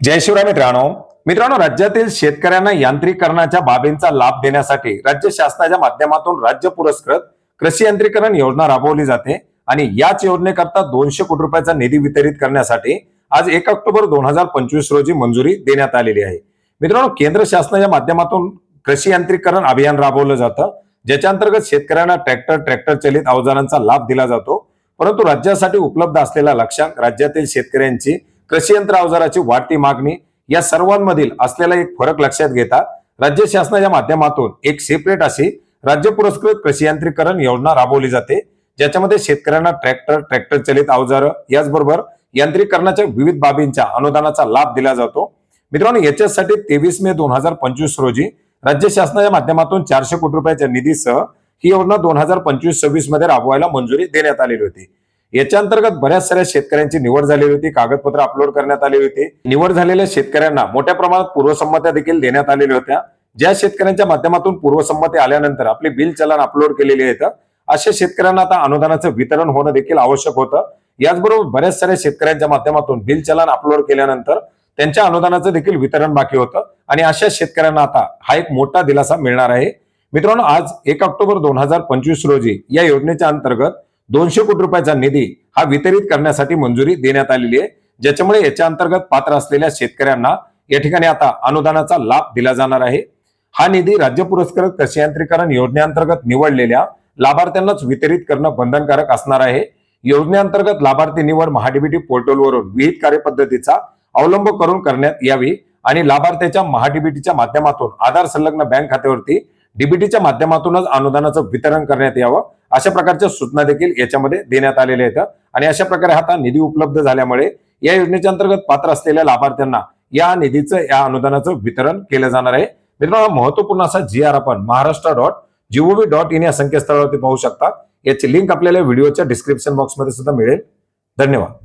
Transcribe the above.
जय शिवराय मित्रांनो. मित्रांनो राज्यातील शेतकऱ्यांना यांत्रिकरणाच्या बाबींचा लाभ देण्यासाठी राज्य शासनाच्या माध्यमातून राज्य पुरस्कृत कृषी यांत्रिकरण योजना राबवली जाते आणि याच योजनेकरता दोनशे कोटी रुपयाचा निधी वितरित करण्यासाठी आज एक ऑक्टोबर दोन हजार पंचवीस रोजी मंजुरी देण्यात आलेली आहे. मित्रांनो केंद्र शासनाच्या माध्यमातून कृषी यांत्रिकरण अभियान राबवलं जातं ज्याच्या अंतर्गत शेतकऱ्यांना ट्रॅक्टर ट्रॅक्टर चलित अवजारांचा लाभ दिला जातो. परंतु राज्यासाठी उपलब्ध असलेला लक्षांक राज्यातील शेतकऱ्यांची कृषी यंत्र अवजाराची वाढती मागणी या सर्वांमधील असलेला एक फरक लक्षात घेता राज्य शासनाच्या माध्यमातून एक सेपरेट अशी राज्य पुरस्कृत कृषी यांत्रिकरण योजना राबवली जाते ज्याच्यामध्ये शेतकऱ्यांना ट्रॅक्टर ट्रॅक्टर चलित अवजारं याचबरोबर यांत्रिकरणाच्या विविध बाबींच्या अनुदानाचा लाभ दिला जातो. मित्रांनो याच्यासाठी तेवीस मे दोन हजार पंचवीस रोजी राज्य शासनाच्या माध्यमातून चारशे कोटी रुपयाच्या निधीसह ही योजना दोन हजार पंचवीस सव्वीसमध्ये राबवायला मंजुरी देण्यात आलेली होती. याच्या अंतर्गत बऱ्याच साऱ्या शेतकऱ्यांची निवड झालेली होती कागदपत्र अपलोड करण्यात आली होती. निवड झालेल्या शेतकऱ्यांना मोठ्या प्रमाणात पूर्वसंमत्या देखील देण्यात आलेल्या होत्या. ज्या शेतकऱ्यांच्या माध्यमातून पूर्वसंमती आल्यानंतर आपले बिल चलन अपलोड केलेले आहेत. अशा शेतकऱ्यांना आता अनुदानाचं वितरण होणं देखील आवश्यक होतं. याचबरोबर बऱ्याच साऱ्या शेतकऱ्यांच्या माध्यमातून बिल चलन अपलोड केल्यानंतर त्यांच्या अनुदानाचं देखील वितरण बाकी होतं. आणि अशा शेतकऱ्यांना आता हा एक मोठा दिलासा मिळणार आहे. मित्रांनो आज एक ऑक्टोबर दोन हजार पंचवीस रोजी या योजनेच्या अंतर्गत दोनशे कोटी रुपयाचा निधी हा वितरित करण्यासाठी मंजुरी देण्यात आलेली आहे. ज्याच्यामुळे याच्या अंतर्गत पात्र असलेल्या शेतकऱ्यांना या ठिकाणी आता अनुदानाचा लाभ दिला जाणार आहे. हा निधी राज्य पुरस्कृत कृषी यांत्रिकरण योजनेअंतर्गत निवडलेल्या लाभार्थ्यांनाच वितरित करणं बंधनकारक असणार आहे. योजनेअंतर्गत लाभार्थी निवड महाडीबीटी पोर्टलवरून विहित कार्यपद्धतीचा अवलंब करून करण्यात यावी आणि लाभार्थ्याच्या महाडीबीटीच्या माध्यमातून आधार संलग्न बँक खात्यावरती डीबीटीच्या माध्यमातूनच अनुदानाचं वितरण करण्यात यावं. अशा प्रकारच्या सूचना देखील याच्यामध्ये देण्यात आलेल्या आहेत. आणि अशा प्रकारे आता निधी उपलब्ध झाल्यामुळे या योजनेच्या अंतर्गत पात्र असलेल्या लाभार्थ्यांना या निधीचं या अनुदानाचं वितरण केलं जाणार आहे. मित्रांनो महत्त्वपूर्ण असा जी आर आपण Maharashtra dot gov dot in या संकेतस्थळावरती पाहू शकता. याची लिंक आपल्याला व्हिडिओच्या डिस्क्रिप्शन बॉक्समध्ये सुद्धा मिळेल. धन्यवाद.